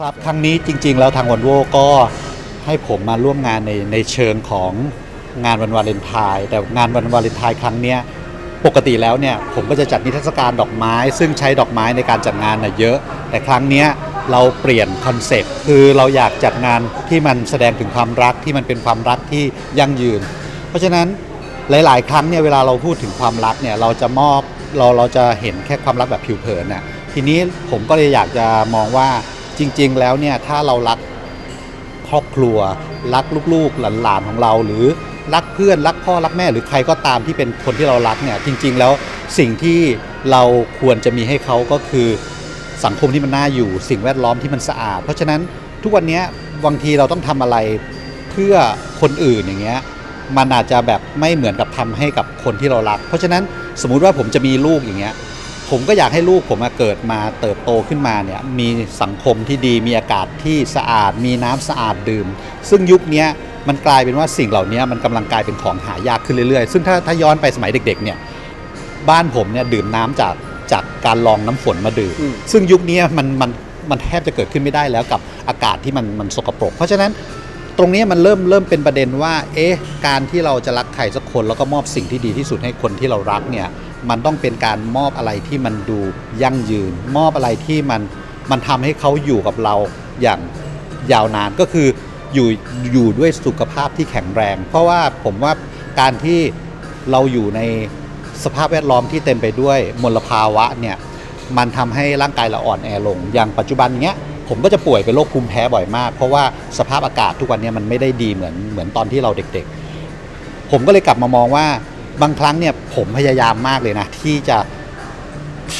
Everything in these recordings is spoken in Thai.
ครับครั้งนี้จริง ๆ แล้วทางวันโวก็ให้ผมมาร่วมงานในในเชิงของงานวันวาเลนไทน์แต่งานวันวาเลนไทน์ครั้งเนี้ยปกติแล้วเนี่ยผมก็จะจัดนิทรรศการดอกไม้ ซึ่งใช้ดอกไม้ในการจัดงานน่ะเยอะ แต่ครั้งเนี้ยเราเปลี่ยนคอนเซ็ปต์คือเราอยากจัดงานที่มันแสดงถึงความรักที่มันเป็นความรักที่ยั่งยืน เพราะฉะนั้นหลาย ๆ ครั้งเนี่ยเวลาเราพูดถึงความรักเนี่ยเราจะมอบเราเราจะเห็นแค่ความรักแบบผิวเผินน่ะทีนี้ผมก็เลยอยากจะมองว่า จริง ๆ แล้วเนี่ยถ้าเรารักครอบครัว รักลูกๆหลานๆของเรา หรือรักเพื่อนรักพ่อรักแม่หรือใครก็ตามที่เป็นคนที่เรารักเนี่ยจริง ๆ แล้วสิ่งที่เราควรจะมีให้เขาก็คือสังคมที่มันน่าอยู่ สิ่งแวดล้อมที่มันสะอาด เพราะฉะนั้นทุกวันนี้บางทีเราต้องทำอะไรเพื่อคนอื่นอย่างเงี้ยมันอาจจะแบบไม่เหมือนกับทำให้กับคนที่เรารัก เพราะฉะนั้นสมมุติว่าผมจะมีลูกอย่างเงี้ย ผมก็อยากให้ลูกผมมาเกิดมาเติบโตขึ้นมาเนี่ยมีสังคมที่ดีมีอากาศที่สะอาด มีน้ำสะอาดดื่ม ซึ่งยุคเนี้ยมันกลายเป็นว่าสิ่งเหล่านี้มันกำลังกลายเป็นของหายากขึ้นเรื่อยๆ ซึ่งถ้าถ้าย้อนไปสมัยเด็กๆเนี่ยบ้านผมเนี่ยดื่มน้ำจากจากการลองน้ำฝนมาดื่มอืมซึ่งยุคนี้มันมันมันแทบจะเกิดขึ้นไม่ได้แล้วกับอากาศที่มันมันสกปรก เพราะฉะนั้นตรงนี้มันเริ่มเริ่มเป็นประเด็นว่า เอ๊ะ การที่เราจะรักใครสักคนแล้วก็มอบสิ่งที่ดีที่สุดให้คนที่เรารักเนี่ย มันต้องเป็นการมอบอะไรที่มันดูยั่งยืน มอบอะไรที่มันมันทำให้เขาอยู่กับเราอย่างยาวนานก็คืออยู่อยู่ด้วยสุขภาพที่แข็งแรง เพราะว่าผมว่าการที่เราอยู่ในสภาพแวดล้อมที่เต็มไปด้วยมลภาวะเนี่ยมันทำให้ร่างกายเราอ่อนแอลง อย่างปัจจุบันเนี้ยผมก็จะป่วยเป็นโรคภูมิแพ้บ่อยมาก เพราะว่าสภาพอากาศทุกวันเนี้มันไม่ได้ดีเหมือนเหมือนตอนที่เราเด็กๆ ผมก็เลยกลับมามองว่า บางครั้งเนี่ยผมพยายามมากเลยนะ ที่จะ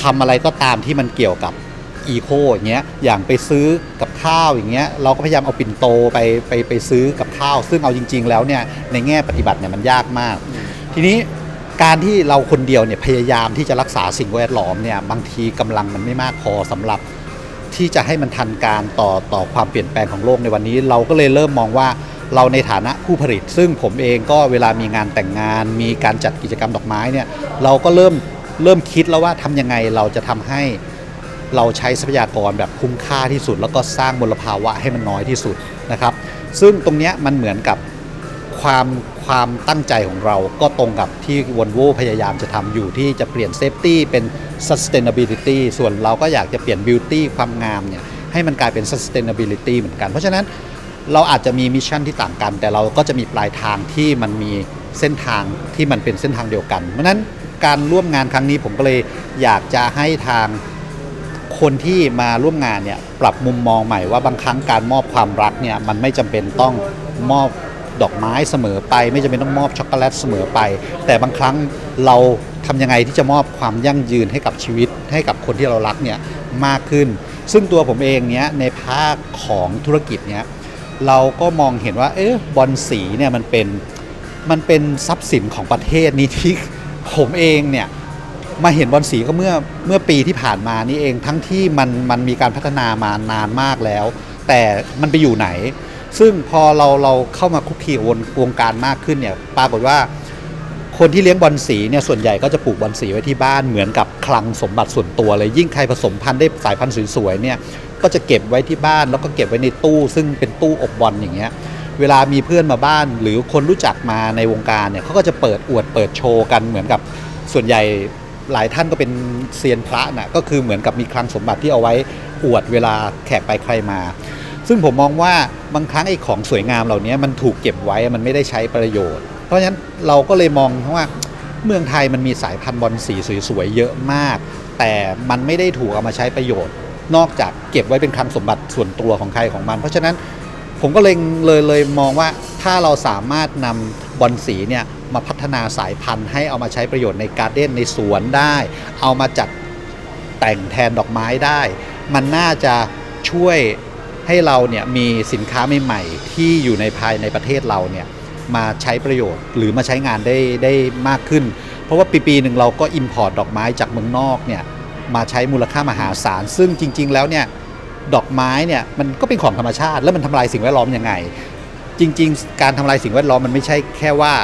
ทำอะไรก็ตามที่มันเกี่ยวกับอีโคอย่างเงี้ยอย่างไปซื้อกับข้าวอย่างเงี้ยเราก็พยายามเอาปิ่นโตไปไปไปซื้อกับข้าว ซึ่งเอาจริง ๆ แล้วเนี่ยในแง่ปฏิบัติเนี่ยมันยากมาก ทีนี้การที่เราคนเดียวเนี่ยพยายามที่จะรักษาสิ่งแวดล้อมเนี่ยบางทีกำลังมันไม่มากพอสำหรับที่จะให้มันทันการต่อต่อความเปลี่ยนแปลงของโลกในวันนี้ เราก็เลยเริ่มมองว่า เราในฐานะผู้ผลิต ซึ่งผมเองก็เวลามีงานแต่งงาน มีการจัดกิจกรรมดอกไม้เนี่ยเราก็เริ่มเริ่มคิดแล้วว่าทำยังไงเราจะทำให้เราใช้ทรัพยากรแบบคุ้มค่าที่สุด แล้วก็สร้างมลภาวะให้มันน้อยที่สุดนะครับ ซึ่งตรงเนี้ยมันเหมือนกับความความตั้งใจของเราก็ตรงกับที่วอนโวพยายามจะทำอยู่ที่จะเปลี่ยนเซฟตี้เป็น sustainability ส่วนเราก็อยากจะเปลี่ยน beauty ความงามเนี่ยให้มันกลายเป็น sustainability เหมือนกัน เพราะฉะนั้น เราอาจจะมีมิชชั่นที่ต่างกัน แต่เราก็จะมีปลายทางที่มันมีเส้นทางที่มันเป็นเส้นทางเดียวกัน เพราะนั้นการร่วมงานครั้งนี้ผมก็เลยอยากจะให้ทางคนที่มาร่วมงานเนี่ยปรับมุมมองใหม่ว่าบางครั้งการมอบความรักเนี่ยมันไม่จำเป็นต้องมอบดอกไม้เสมอไป ไม่จำเป็นต้องมอบช็อกโกแลตเสมอไป แต่บางครั้งเราทำยังไงที่จะมอบความยั่งยืนให้กับชีวิต ให้กับคนที่เรารักเนี่ยมากขึ้น ซึ่งตัวผมเองเนี่ยในภาคของธุรกิจเนี่ย เราก็มองเห็นว่า เอ๊ะบอลสีเนี่ยมันเป็นมันเป็นทรัพย์สินของประเทศนี้ที่ผมเองเนี่ยมาเห็นบอลสีก็เมื่อเมื่อปีที่ผ่านมานี่เองทั้งที่มันมันมีการพัฒนามานานมากแล้ว แต่มันไปอยู่ไหน ซึ่งพอเราเราเข้ามาคุกคีวงวงการมากขึ้นเนี่ยปรากฏว่า คนที่เลี้ยงบอลสีเนี่ยส่วนใหญ่ก็จะปลูกบอลสีไว้ที่บ้านเหมือนกับคลังสมบัติส่วนตัวเลยยิ่งใครผสมพันธุ์ได้สายพันธุ์สวยๆเนี่ย ก็จะเก็บไว้ที่บ้านแล้วก็เก็บไว้ในตู้ ซึ่งเป็นตู้อบบอลอย่างเงี้ยเวลามีเพื่อนมาบ้าน หรือคนรู้จักมาในวงการเนี่ยเขาก็จะเปิดอวดเปิดโชว์กันเหมือนกับส่วนใหญ่หลายท่านก็เป็นเซียนพระน่ะก็คือเหมือนกับมีคลังสมบัติที่เอาไว้อวดเวลาแขกไปใครมา ซึ่งผมมองว่าบางครั้งไอ้ของสวยงามเหล่านี้มันถูกเก็บไว้มันไม่ได้ใช้ประโยชน์ เพราะฉะนั้นเราก็เลยมองว่าเมืองไทยมันมีสายพันธุ์บอลสีสวยๆเยอะมาก แต่มันไม่ได้ถูกเอามาใช้ประโยชน์ นอกจากเก็บไว้เป็นคลังสมบัติส่วนตัวของใครของมัน เพราะฉะนั้นผมก็เลยเลยเลยมองว่าถ้าเราสามารถนำบอลสีเนี่ยมาพัฒนาสายพันธุ์ให้เอามาใช้ประโยชน์ในการ์เด้นในสวนได้ เอามาจัดแต่งแทนดอกไม้ได้ มันน่าจะช่วยให้เราเนี่ยมีสินค้าใหม่ๆที่อยู่ในภายในประเทศเราเนี่ยมาใช้ประโยชน์หรือมาใช้งานได้ได้มากขึ้น เพราะว่าปีปีๆหนึ่งเราก็อิมพอร์ตดอกไม้จากเมืองนอกเนี่ย มาใช้มูลค่ามหาศาล ซึ่งจริง ๆ แล้วเนี่ยดอกไม้เนี่ยมันก็เป็นของธรรมชาติ แล้วมันทำลายสิ่งแวดล้อมยังไง จริง ๆ การทำลายสิ่งแวดล้อมมันไม่ใช่แค่ว่า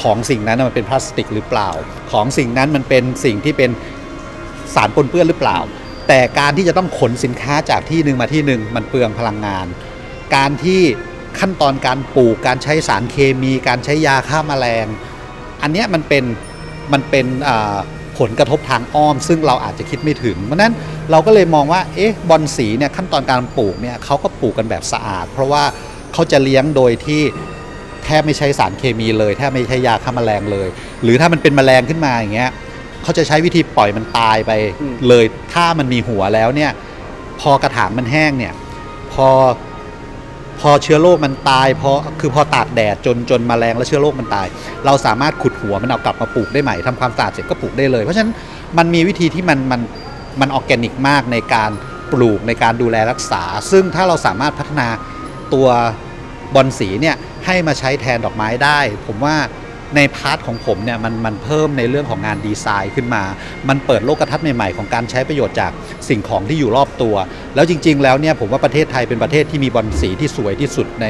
ของสิ่งนั้นมันเป็นพลาสติกหรือเปล่า ของสิ่งนั้นมันเป็นสิ่งที่เป็นสารปนเปื้อนหรือเปล่า แต่การที่จะต้องขนสินค้าจากที่หนึ่งมาที่หนึ่งมันเปลืองพลังงาน การที่ขั้นตอนการปลูกการใช้สารเคมี การใช้ยาฆ่าแมลง อันนี้มันเป็นมันเป็น ผลกระทบทางอ้อม ซึ่งเราอาจจะคิดไม่ถึง เพราะนั้นเราก็เลยมองว่าเอ๊ะบอลสีเนี่ยขั้นตอนการปลูกเนี่ยเขาก็ปลูกกันแบบสะอาด เพราะว่าเขาจะเลี้ยงโดยที่แทบไม่ใช้สารเคมีเลย แทบไม่ใช้ยาฆ่าแมลงเลย หรือถ้ามันเป็นแมลงขึ้นมาอย่างเงี้ยเขาจะใช้วิธีปล่อยมันตายไปเลย ถ้ามันมีหัวแล้วเนี่ยพอกระถางมันแห้งเนี่ยพอ พอเชื้อโรคมันตายพอคือพอตากแดดจนจนมแมลงและเชื้อโรคมันตาย เราสามารถขุดหัวมันเอากลับมาปลูกได้ใหม่ทำความสะอาดเสร็จก็ปลูกได้เลย เพราะฉะนั้นมันมีวิธีที่มันมันมันออร์แกนิกมากในการปลูกในการดูแลรักษา ซึ่งถ้าเราสามารถพัฒนาตัวบอนสีเนี่ยให้มาใช้แทนดอกไม้ได้ ผมว่า ในพาร์ทของผมเนี่ยมันมันเพิ่มในเรื่องของงานดีไซน์ขึ้นมา มันเปิดโลกทัศน์ใหม่ๆ ของการใช้ประโยชน์จากสิ่งของที่อยู่รอบตัว แล้วจริง ๆ แล้วเนี่ยผมว่าประเทศไทยเป็นประเทศที่มีบอลสีที่สวยที่สุดใน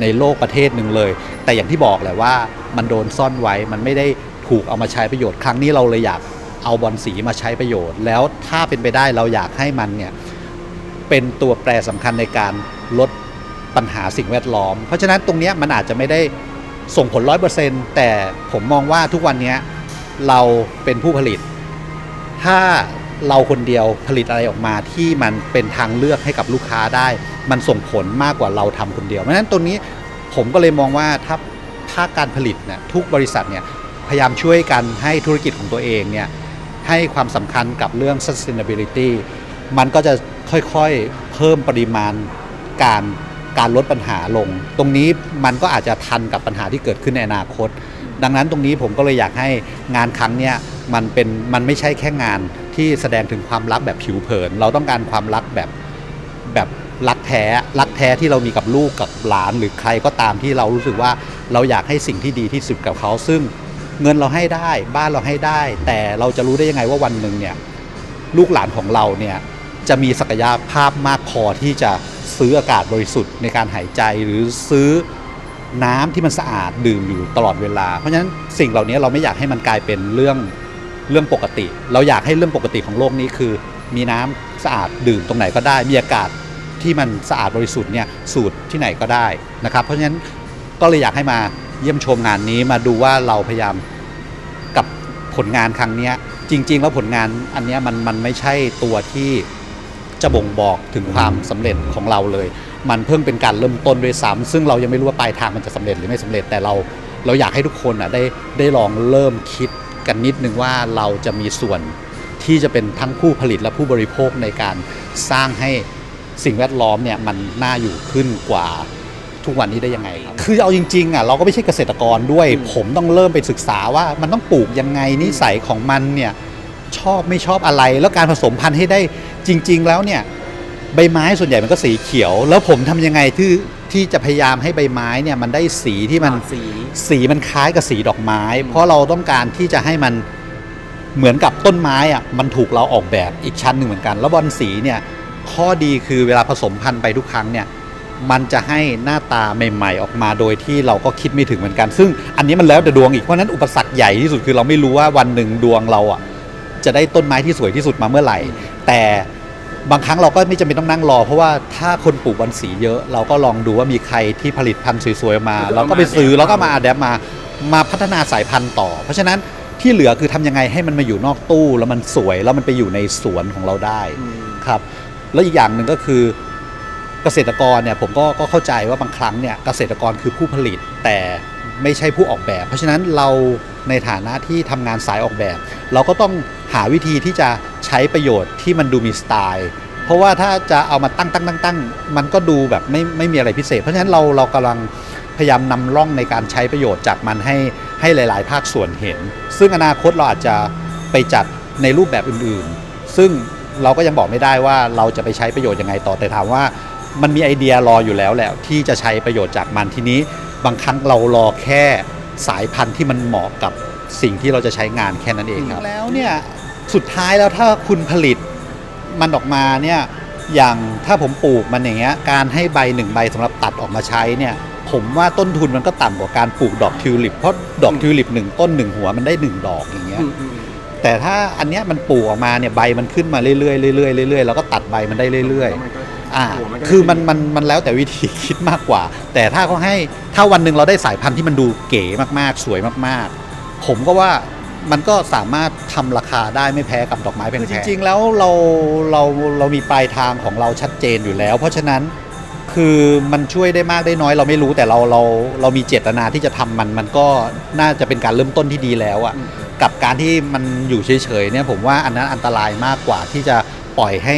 ในโลกประเทศหนึ่งเลย แต่อย่างที่บอกแหละว่ามันโดนซ่อนไว้มันไม่ได้ถูกเอามาใช้ประโยชน์ครั้งนี้เราเลยอยากเอาบอลสีมาใช้ประโยชน์ แล้วถ้าเป็นไปได้เราอยากให้มันเนี่ยเป็นตัวแปรสำคัญในการลดปัญหาสิ่งแวดล้อม เพราะฉะนั้นตรงนี้มันอาจจะไม่ได้ ส่งผลร้อยเปอร์เซ็นต์แต่ผมมองว่าทุกวันนี้เราเป็นผู้ผลิต ถ้าเราคนเดียวผลิตอะไรออกมาที่มันเป็นทางเลือกให้กับลูกค้าได้ มันส่งผลมากกว่าเราทำคนเดียวเพราะฉะนั้นตรงนี้ผมก็เลยมองว่าถ้าภาคการผลิตเนี่ยทุกบริษัทเนี่ยพยายามช่วยกันให้ธุรกิจของตัวเองเนี่ยให้ความสำคัญกับเรื่อง sustainability มันก็จะค่อยๆเพิ่มปริมาณการ การลดปัญหาลง ตรงนี้มันก็อาจจะทันกับปัญหาที่เกิดขึ้นในอนาคต ดังนั้นตรงนี้ผมก็เลยอยากให้งานครั้งเนี้ยมันเป็นมันไม่ใช่แค่งานที่แสดงถึงความรักแบบผิวเผิน เราต้องการความรักแบบแบบรักแท้รักแท้ที่เรามีกับลูกกับหลานหรือใครก็ตามที่เรารู้สึกว่าเราอยากให้สิ่งที่ดีที่สุดกับเขา ซึ่งเงินเราให้ได้บ้านเราให้ได้ แต่เราจะรู้ได้ยังไงว่าวันหนึ่งเนี่ยลูกหลานของเราเนี่ยจะมีศักยภาพมากพอที่จะ ซื้ออากาศบริสุทธิ์ในการหายใจหรือซื้อน้ำที่มันสะอาดดื่มอยู่ตลอดเวลา เพราะฉะนั้นสิ่งเหล่านี้เราไม่อยากให้มันกลายเป็นเรื่องเรื่องปกติ เราอยากให้เรื่องปกติของโลกนี้คือ มีน้ำสะอาดดื่มตรงไหนก็ได้ มีอากาศที่มันสะอาดบริสุทธิ์เนี่ยสูตรที่ไหนก็ได้นะครับ เพราะฉะนั้นก็เลยอยากให้มาเยี่ยมชมงานนี้มาดูว่าเราพยายามกับผลงานครั้งนี้จริง ๆ แล้วผลงานอันนี้มันมันไม่ใช่ตัวที่ จะบ่งบอกถึงความสำเร็จของเราเลย มันเพิ่งเป็นการเริ่มต้นด้วยซ้ำซึ่งเรายังไม่รู้ว่าปลายทางมันจะสำเร็จหรือไม่สำเร็จแต่เราเราอยากให้ทุกคนอะได้ได้ลองเริ่มคิดกันนิดนึงว่าเราจะมีส่วนที่จะเป็นทั้งผู้ผลิตและผู้บริโภคในการสร้างให้สิ่งแวดล้อมเนี่ยมันน่าอยู่ขึ้นกว่าทุกวันนี้ได้ยังไงครับ คือเอาจริงๆอะเราก็ไม่ใช่เกษตรกรด้วย ผมต้องเริ่มไปศึกษาว่ามันต้องปลูกยังไงนิสัยของมันเนี่ย ชอบไม่ชอบอะไร แล้วการผสมพันธุ์ให้ได้จริง ๆ แล้วเนี่ยใบไม้ส่วนใหญ่มันก็สีเขียว แล้วผมทำยังไงที่ที่จะพยายามให้ใบไม้เนี่ยมันได้สีที่มันสีสีมันคล้ายกับสีดอกไม้ เพราะเราต้องการที่จะให้มันเหมือนกับต้นไม้อะมันถูกเราออกแบบอีกชั้นหนึ่งเหมือนกัน แล้วบอลสีเนี่ยข้อดีคือเวลาผสมพันธุ์ไปทุกครั้งเนี่ยมันจะให้หน้าตาใหม่ๆ ออกมาโดยที่เราก็คิดไม่ถึงเหมือนกัน ซึ่งอันนี้มันแล้วแต่ดวงอีกเพราะฉะนั้นอุปสรรคใหญ่ที่สุดคือเราไม่รู้ว่าวันหนึ่งดวงเราอะ จะได้ต้นไม้ที่สวยที่สุดมาเมื่อไหร่ แต่บางครั้งเราก็ไม่จำเป็นต้องนั่งรอ เพราะว่าถ้าคนปลูกบอลสีเยอะ เราก็ลองดูว่ามีใครที่ผลิตพันธุ์สวยๆออกมา เราก็ไปซื้อแล้วก็มาอัดแอปมามาพัฒนาสายพันธุ์ต่อ เพราะฉะนั้นที่เหลือคือทำยังไงให้มันมาอยู่นอกตู้ แล้วมันสวยแล้วมันไปอยู่ในสวนของเราได้ครับแล้วอีกอย่างหนึ่งก็คือเกษตรกรเนี่ยผมก็ก็เข้าใจว่าบางครั้งเนี่ยเกษตรกรคือผู้ผลิตแต่ไม่ใช่ผู้ออกแบบ เพราะฉะนั้นเราในฐานะที่ทำงานสายออกแบบ เราก็ต้อง หาวิธีที่จะใช้ประโยชน์ที่มันดูมีสไตล์ เพราะว่าถ้าจะเอามาตั้งตั้งตั้งตั้งมันก็ดูแบบไม่ไม่มีอะไรพิเศษ เพราะฉะนั้นเราเรากำลังพยายามนำร่องในการใช้ประโยชน์จากมันให้ให้หลาย ๆ ภาคส่วนเห็น ซึ่งอนาคตเราอาจจะไปจัดในรูปแบบอื่น ๆ ซึ่งเราก็ยังบอกไม่ได้ว่าเราจะไปใช้ประโยชน์ยังไงต่อแต่ถามว่ามันมีไอเดียรออยู่แล้วแหละที่จะใช้ประโยชน์จากมันทีนี้ บางครั้งเรารอแค่สายพันธุ์ที่มันเหมาะกับสิ่งที่เราจะใช้งานแค่นั้นเองครับ แล้วเนี่ย สุดท้ายแล้วถ้าคุณผลิตมันออกมาเนี่ยอย่างถ้าผมปลูกมันอย่างเงี้ยการให้ใบหนึ่งใบสำหรับตัดออกมาใช้เนี่ยผมว่าต้นทุนมันก็ต่ำกว่าการปลูกดอกทิวลิปเพราะดอกทิวลิปหนึ่งต้นหนึ่งหัวมันได้หนึ่งดอกอย่างเงี้ยอืมอืมแต่ถ้าอันเนี้ยมันปลูกออกมาเนี่ยใบมันขึ้นมาเรื่อยๆเรื่อยๆเรื่อยๆแล้วก็ตัดใบมันได้เรื่อยแล้วมันก็ๆอ่าโโหก็คือมันมันมันแล้วแต่วิธีคิดมากกว่า แต่ถ้าเขาให้ถ้าวันหนึ่งเราได้สายพันธุ์ที่มันดูเก๋มากๆ สวยมากๆ ผมก็ว่า มันก็สามารถทำราคาได้ไม่แพ้กับดอกไม้แพงๆจริงๆแล้วเราเราเรามีปลายทางของเราชัดเจนอยู่แล้ว เพราะฉะนั้นคือมันช่วยได้มากได้น้อยเราไม่รู้แต่เราเราเรามีเจตนาที่จะทำมันมันก็น่าจะเป็นการเริ่มต้นที่ดีแล้วอะอืมกับการที่มันอยู่เฉยๆเนี่ยผมว่าอันนั้นอันตรายมากกว่าที่จะปล่อยให้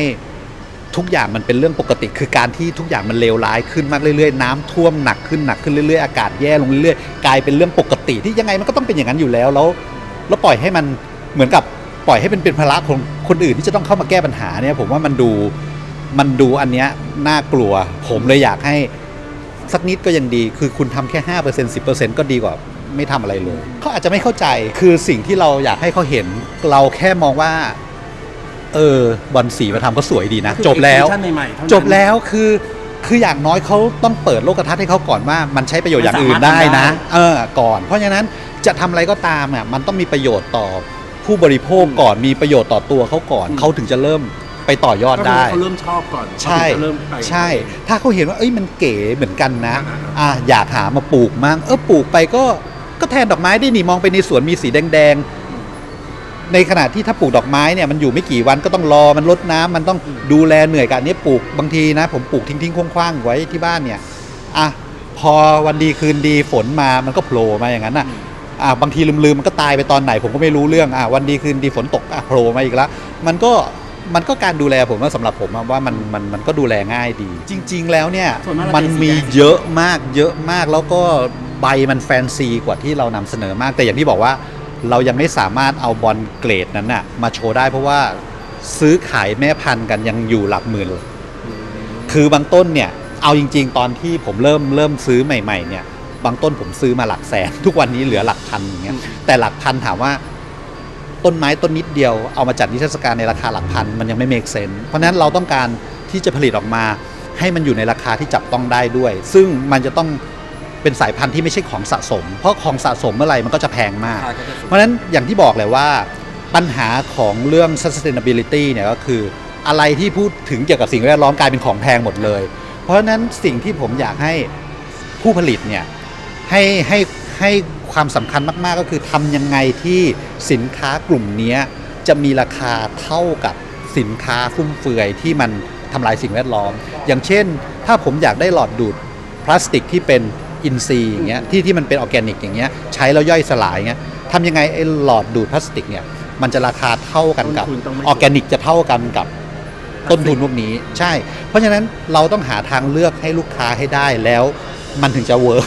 ทุกอย่างมันเป็นเรื่องปกติ คือการที่ทุกอย่างมันเลวร้ายขึ้นมากเรื่อยๆ น้ำท่วมหนักขึ้นหนักขึ้นเรื่อยๆ อากาศแย่ลงเรื่อยๆ กลายเป็นเรื่องปกติที่ยังไงมันก็ต้องเป็นอย่างนั้นอยู่แล้วแล้ว แล้วปล่อยให้มันเหมือนกับปล่อยให้เป็นเป็นภาระของคนอื่นที่จะต้องเข้ามาแก้ปัญหาเนี่ยผมว่ามันดูมันดูอันเนี้ยน่ากลัว ผมเลยอยากให้สักนิดก็ยังดี คือคุณทำแค่ห้าเปอร์เซ็นต์สิบเปอร์เซ็นต์ก็ดีกว่าไม่ทำอะไรเลยเขาอาจจะไม่เข้าใจคือสิ่งที่เราอยากให้เขาเห็น เราแค่มองว่า เออบอลสีมาทำก็สวยดีนะคือจบแล้ว extension ใหม่ๆเท่านั้นจบแล้วคือ คืออย่างน้อยเขาต้องเปิดโลกทัศน์ให้เขาก่อนว่า มันใช้ประโยชน์อย่างอื่นมันสามารถได้นะทำได้เออก่อน เพราะฉะนั้น จะทำอะไรก็ตามอะมันต้องมีประโยชน์ต่อผู้บริโภคก่อนมีประโยชน์ต่อตัวเขาก่อนเขาถึงจะเริ่มไปต่อยอดก็คือได้เขาเริ่มชอบก่อนใช่เขาถึงจะเริ่มไปใช่ ถ้าเขาเห็นว่าเอ้ยมันเก๋เหมือนกันนะอ่าๆอะอยากหามาปลูกมั่งเออปลูกไปก็ก็แทนดอกไม้ได้นี่มองไปในสวนมีสีแดงๆในขณะที่ถ้าปลูกดอกไม้เนี่ยมันอยู่ไม่กี่วันก็ต้องรอมันรดน้ำมันต้องดูแลเหนื่อยกับอันนี้ปลูกบางทีนะ ผมปลูกทิ้งๆคว้างๆไว้ที่บ้านเนี่ยอะพอวันดีคืนดีฝนมามันก็โผล่มาอย่างนั้นอะ อะบางทีลืมๆมันก็ตายไปตอนไหนผมก็ไม่รู้เรื่องอะวันดีคืนดีฝนตกอะโผล่มาอีกแล้วมันก็มันก็การดูแลผมว่าสำหรับผมอะว่ามันมันมันก็ดูแลง่ายดี จริง ๆ แล้วเนี่ยส่วนมากเรามันเป็นสีมีแดงเยอะมากเยอะมากแล้วก็ใบมันแฟนซีกว่าที่เรานำเสนอมากแต่อย่างที่บอกว่า เรายังไม่สามารถเอาบอลเกรดนั้นน่ะมาโชว์ได้เพราะว่าซื้อขายแม่พันธุ์กันยังอยู่หลักหมื่นเลยคือบางต้นเนี่ยเอาจริง ๆ ตอนที่ผมเริ่มเริ่มซื้อใหม่ ๆ เนี่ย บางต้นผมซื้อมาหลักแสน ทุกวันนี้เหลือหลักพันอย่างเงี้ยอืมแต่หลักพันถามว่าต้นไม้ต้นนิดเดียวเอามาจัดนิทรรศการในราคาหลักพันมันยังไม่เมกเซนเพราะฉะนั้นเราต้องการที่จะผลิตออกมาให้มันอยู่ในราคาที่จับต้องได้ด้วย ซึ่งมันจะต้องเป็นสายพันธุ์ที่ไม่ใช่ของสะสม เพราะของสะสมเมื่อไหร่มันก็จะแพงมากราคาก็จะสูงเพราะฉะนั้นอย่างที่บอกเลยว่าปัญหาของเรื่อง sustainability เนี่ยก็คืออะไรที่พูดถึงเกี่ยวกับสิ่งแวดล้อมกลายเป็นของแพงหมดเลย เพราะฉะนั้นสิ่งที่ผมอยากให้ผู้ผลิตเนี่ย ให้ให้ให้ความสำคัญมากๆก็คือทำยังไงที่สินค้ากลุ่มเนี้ยจะมีราคาเท่ากับสินค้าฟุ่มเฟือยที่มันทำลายสิ่งแวดล้อม อย่างเช่น ถ้าผมอยากได้หลอดดูดพลาสติกที่เป็นอินทรีย์อย่างเงี้ยที่ที่มันเป็นออร์แกนิกอย่างเงี้ยใช้แล้วย่อยสลายเงี้ยทำยังไงไอ้หลอดดูดพลาสติกเนี่ยมันจะราคาเท่ากันกับต้นทุนต้องไม่ออร์แกนิกจะเท่ากันกับต้นทุนพวกนี้ใช่ เพราะฉะนั้นเราต้องหาทางเลือกให้ลูกค้าให้ได้แล้วมันถึงจะเวิร์ก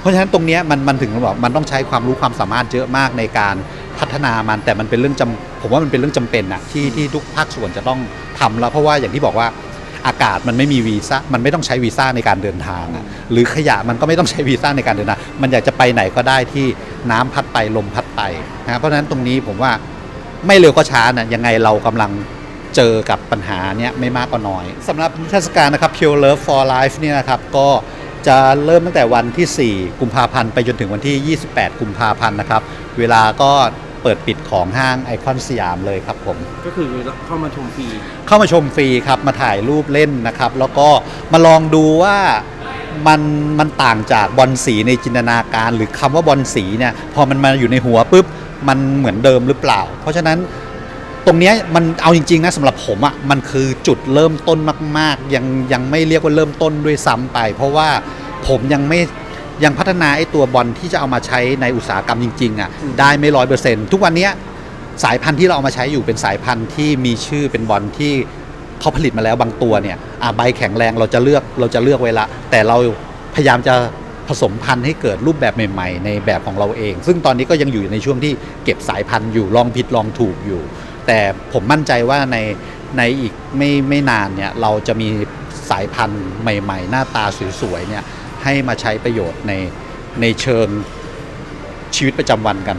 เพราะฉะนั้นตรงเนี้ยมันมันถึงบอกมันต้องใช้ความรู้ความสามารถเยอะมากในการพัฒนามันแต่มันเป็นเรื่องจำผมว่ามันเป็นเรื่องจำเป็นอะที่ที่ทุกภาคส่วนจะต้องทำแล้วเพราะว่าอย่างที่บอกว่าอากาศมันไม่มีวีซ่ามันไม่ต้องใช้วีซ่าในการเดินทางอะหรือขยะมันก็ไม่ต้องใช้วีซ่าในการเดินทาง มันอยากจะไปไหนก็ได้ที่น้ำพัดไปลมพัดไปนะเพราะฉะนั้นตรงนี้ผมว่าไม่เร็วก็ช้านะยังไงเรากำลังเจอกับปัญหาเนี้ยไม่มากก็น้อยสำหรับนิทรรศการนะครับ Pure Love for Life เนี่ยนะครับก็ จะเริ่มตั้งแต่วันที่ 4 กุมภาพันธ์ไปจนถึงวันที่ 28 กุมภาพันธ์นะครับ เวลาก็เปิดปิดของห้างไอคอนสยามเลยครับผม ก็คือเข้ามาชมฟรี เข้ามาชมฟรีครับ มาถ่ายรูปเล่นนะครับ แล้วก็มาลองดูว่ามันมันต่างจากบอลสีในจินตนาการ หรือคำว่าบอลสีเนี่ยพอมันมาอยู่ในหัวปุ๊บมันเหมือนเดิมหรือเปล่า เพราะฉะนั้น ตรงเนี้ยมันเอาจริงๆนะสำหรับผมอะ่ะมันคือจุดเริ่มต้นมาก ๆ ยังยังไม่เรียกว่าเริ่มต้นด้วยซ้ำไป เพราะว่าผมยังไม่ยังพัฒนาไอ้ตัวบอลที่จะเอามาใช้ในอุตสาหกรรมจริงๆอะ่ะอืมได้ไม่ร้อยเปอร์เซ็นต์ทุกวันเนี้ยสายพันธุ์ที่เราเอามาใช้อยู่เป็นสายพันธุ์ที่มีชื่อเป็นบอลที่เขาผลิตมาแล้วบางตัวเนี่ยอะใบแข็งแรงเราจะเลือกเราจะเลือกไว้ละ แต่เราพยายามจะผสมพันธุ์ให้เกิดรูปแบบใหม่ ๆ ในแบบของเราเอง ซึ่งตอนนี้ก็ยังอยู่ในช่วงที่เก็บสายพันธุ์อยู่ลองผิดลองถูกอยู่ แต่ผมมั่นใจว่าในในอีกไม่ไม่นานเนี่ยเราจะมีสายพันธุ์ใหม่ ๆ หน้าตาสวยๆเนี่ยให้มาใช้ประโยชน์ในในเชิงชีวิตประจำวันกัน